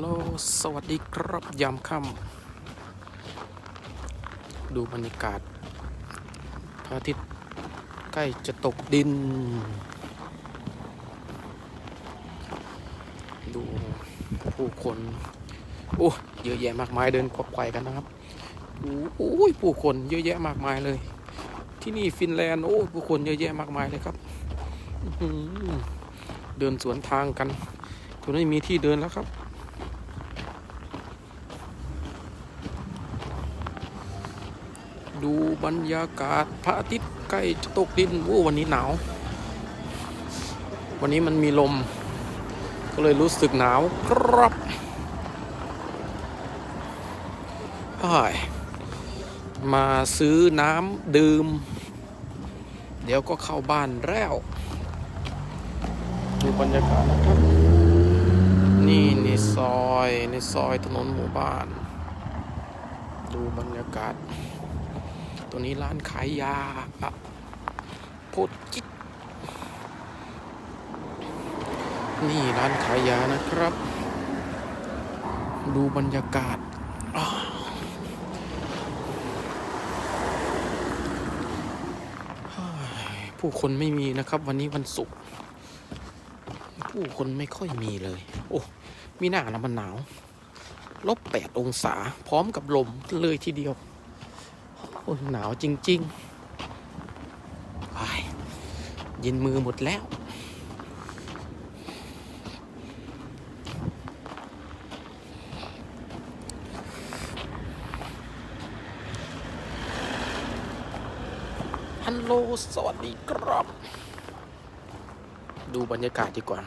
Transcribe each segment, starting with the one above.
โลสวัสดีครับยามค่ำดูบรรยากาศพระอาทิตย์ใกล้จะตกดิน ดูผู้คน โอ้เยอะแยะมากมายเดินกวักไกวกันนะครับโอ้ยผู้คนเยอะแยะมากมายเลย ที่นี่ฟินแลนด์โอ้ผู้คนเยอะแยะมากมายเลยครับเดินสวนทางกันจนไม่มีที่เดินแล้วครับ ดูบรรยากาศพระอาทิตย์ใกล้จะตกดินโอ้วันนี้หนาว วันนี้มันมีลม ก็เลยรู้สึกหนาวครับอ้ยมาซื้อน้ำดื่ม เดี๋ยวก็เข้าบ้านแล้วดูบรรยากาศนะครับ นี่ในซอยในซอยถนนหมู่บ้าน ดูบรรยากาศ ตัวนี้ร้านขายยาอะโพดจิตนี่ร้านขายยานะครับ ดูบรรยากาศ ผู้คนไม่มีนะครับ วันนี้วันศุกร์ผู้คนไม่ค่อยมีเลย โอ้มีหน้านะมันหนาวลบแปดองศาพร้อมกับลมเลยทีเดียว โอ้หนาวจริงๆเย็นมือหมดแล้ว ฮัลโหล สวัสดีครับ ดูบรรยากาศดีกว่า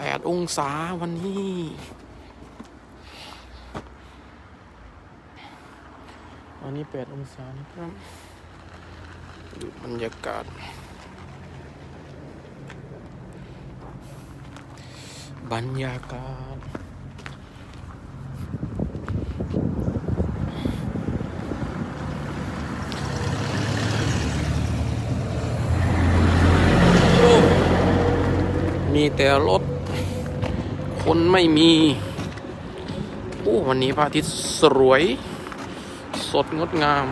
แปดองศาวันนี้ วันนี้แปดองศานะครับดูบรรยากาศ บรรยากาศมีแต่รถ คนไม่มี โอ้ วันนี้พระอาทิตย์สวย สดงดงาม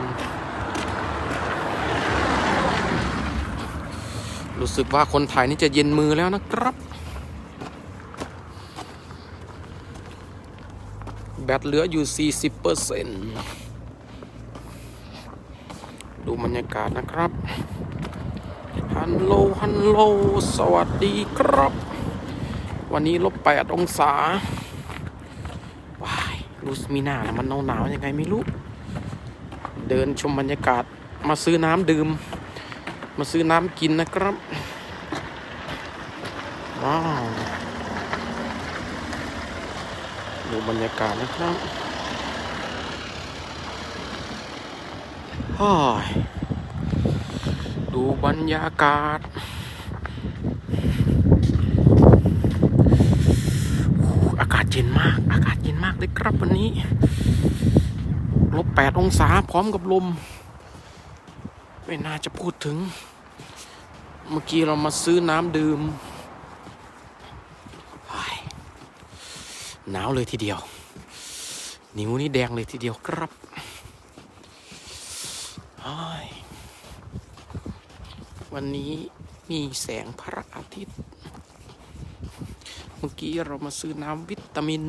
รู้สึกว่าคนถ่ายนี่จะเย็นมือแล้วนะครับ แบตเหลืออยู่ 40เปอร์เซนดูบรรยากาศนะครับ ฮัลโหล ฮัลโหล สวัสดีครับ วันนี้ลบแปดองศาว้ายรู้สึกมีหน้าแล้วมันหนาวๆยังไงไม่รู้ เดินชมบรรยากาศมาซื้อน้ำดื่ม มาซื้อน้ำกินนะครับ ว้าว ดูบรรยากาศนะครับฮ้ยดูบรรยากาศโอ้อากาศ เย็นมาก อากาศเย็นมากเลยครับวันนี้ ลบแปดองศาพร้อมกับลม ไม่น่าจะพูดถึง เมื่อกี้เรามาซื้อน้ำดื่ม หนาวเลยทีเดียว นิ้วนี่แดงเลยทีเดียวครับวันนี้มีแสงพระอาทิตย์ กี้เรามาซื้อน้ำวิตามิน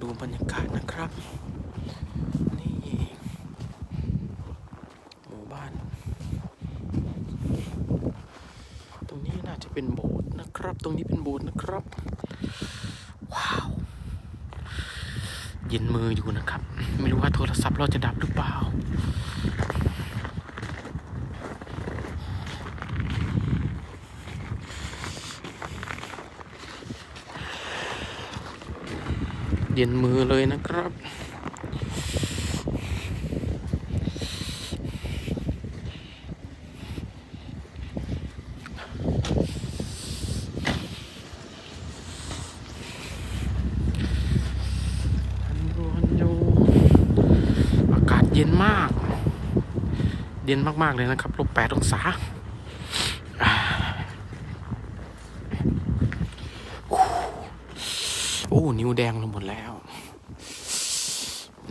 ดูบรรยากาศนะครับ นี่หมู่บ้าน ตรงนี้น่าจะเป็นโบสถ์นะครับ ตรงนี้เป็นโบสถ์นะครับ ว้าว เย็นมืออยู่นะครับ ไม่รู้ว่าโทรศัพท์เราจะดับหรือเปล่า เย็นมือเลยนะครับเย็นมาก เย็นมาก ๆ เลยนะครับลบแปดองศาโอ้ นิ้ วแดงลงหมดแล้ว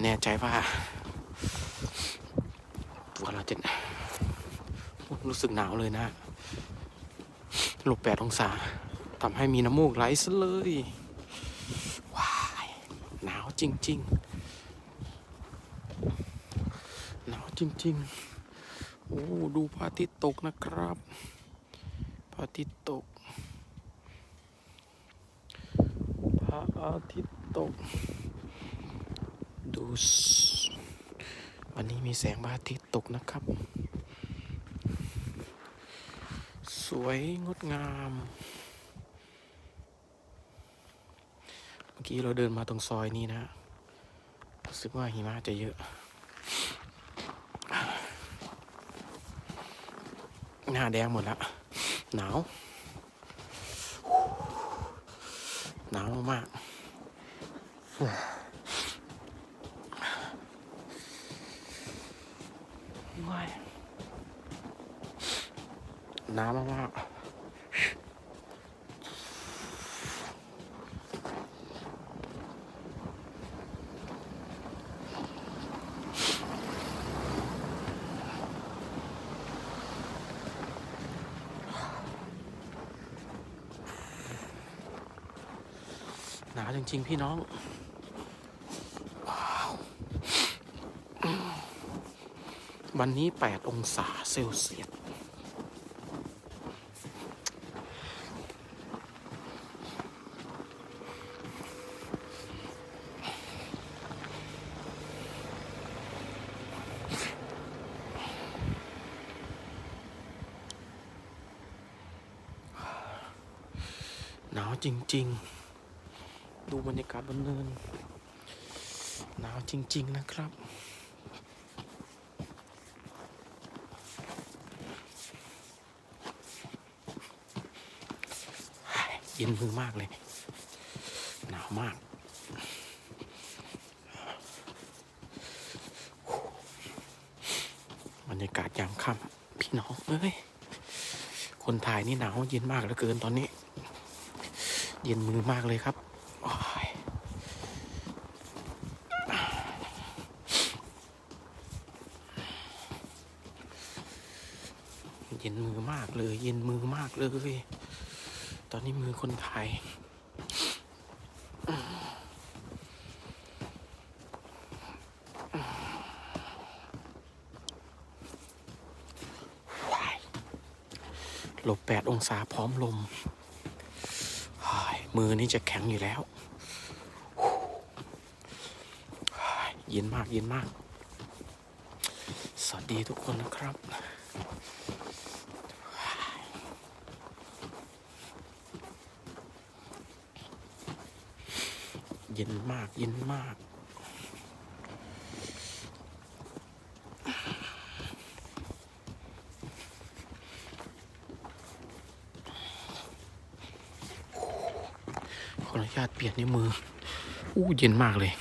แน่ใจว่าตัวเราจะรู้สึกหนาวเลยนะลบแปดองศาทำให้มีน้ำมูกไหลซะเลยว้ายหนาวจริง ๆ หนาวจริง ๆ โอ้ ดูพระอาทิตย์ตกนะครับพระอาทิตย์ตก พ ระอาทิตย์ตก ดูสวันนี้มีแสงพระอาทิตย์ตกนะครับ สวยงดงาม เมื่อกี้เราเดินมาตรงซอยนี้นะรู้สึกว่าหิมะจะเยอะ หน้าแดงหมดล้วหนาว หนาวมากๆว้ายหนาวมาก หนาวจริง ๆ พี่น้อง ว้าว วันนี้ 8 องศาเซลเซียสหนาวจริง ๆ ดูบรรยากาศบนเนิน หนาวจริง ๆ นะครับเย็นมือมากเลย หนาวมากบรรยากาศยามค่ำพี่น้องเอ้ย คนถ่ายนี่หนาวเย็นมากเหลือเกินตอนนี้ เย็นมือมากเลยครับโอ้ย เย็นมือมากเลย เย็นมือมากเลย ตอนนี้มือคนถ่ายลบแปดองศาพร้อมลม มือนี่จะแข็งอยู่แล้ว เย็นมากเย็นมาก สวัสดีทุกคนนะครับ เย็นมาก เย็นมากขออนุญาตเปลี่ยนนิ้วมือ อู้เย็นมากเลย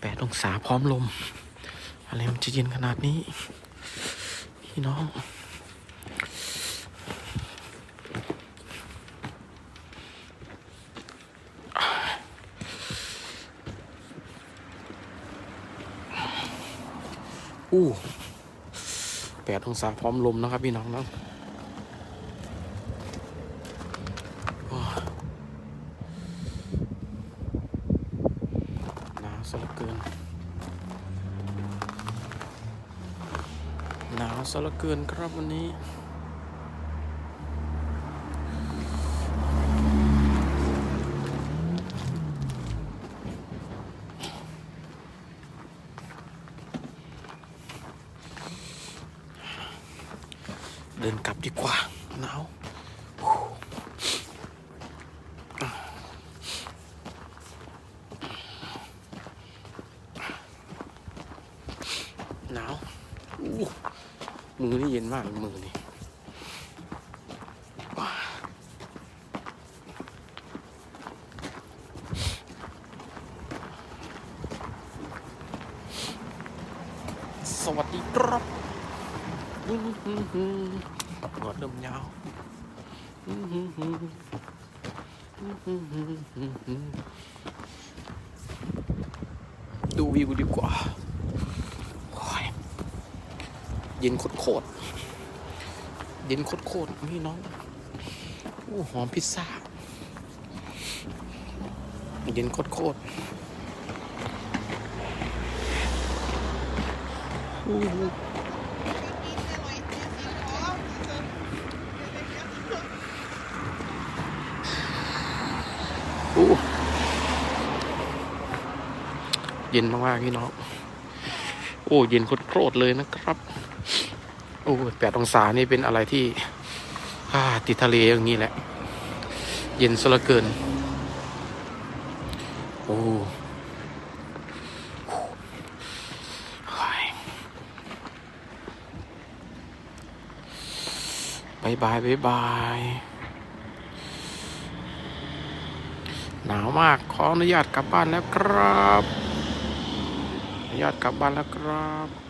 แปดองศาพร้อมลม อะไรมันจะเย็นขนาดนี้ พี่น้อง อู้แปดองศาพร้อมลมนะครับพี่น้องนะหนาวซะเหลือเกินหนาวซะเหลือเกินครับวันนี้ เดินกลับดีกว่าหนาวหนาวมือนี่เย็นมากมือนี่ว้าวัสดีครับ หือหือหนวดเริ่มยาวดูวิวดีกว่าเย็นโคตรเย็นโคตรๆนี่น้องโอ้หอมพิซซ่า เย็นโคตรอู้ เย็นมากๆพี่น้อง โอ้ เย็นโคตรเลยนะครับ โอ้แปดองศานี่เป็นอะไรที่อ่าติดทะเลอย่างนี้แหละ เย็นซะเหลือเกิน โอ้บายบายบายบาย หนาวมาก ขออนุญาตกลับบ้านแล้วครับ ญาตกลับบ้านแล้วครับ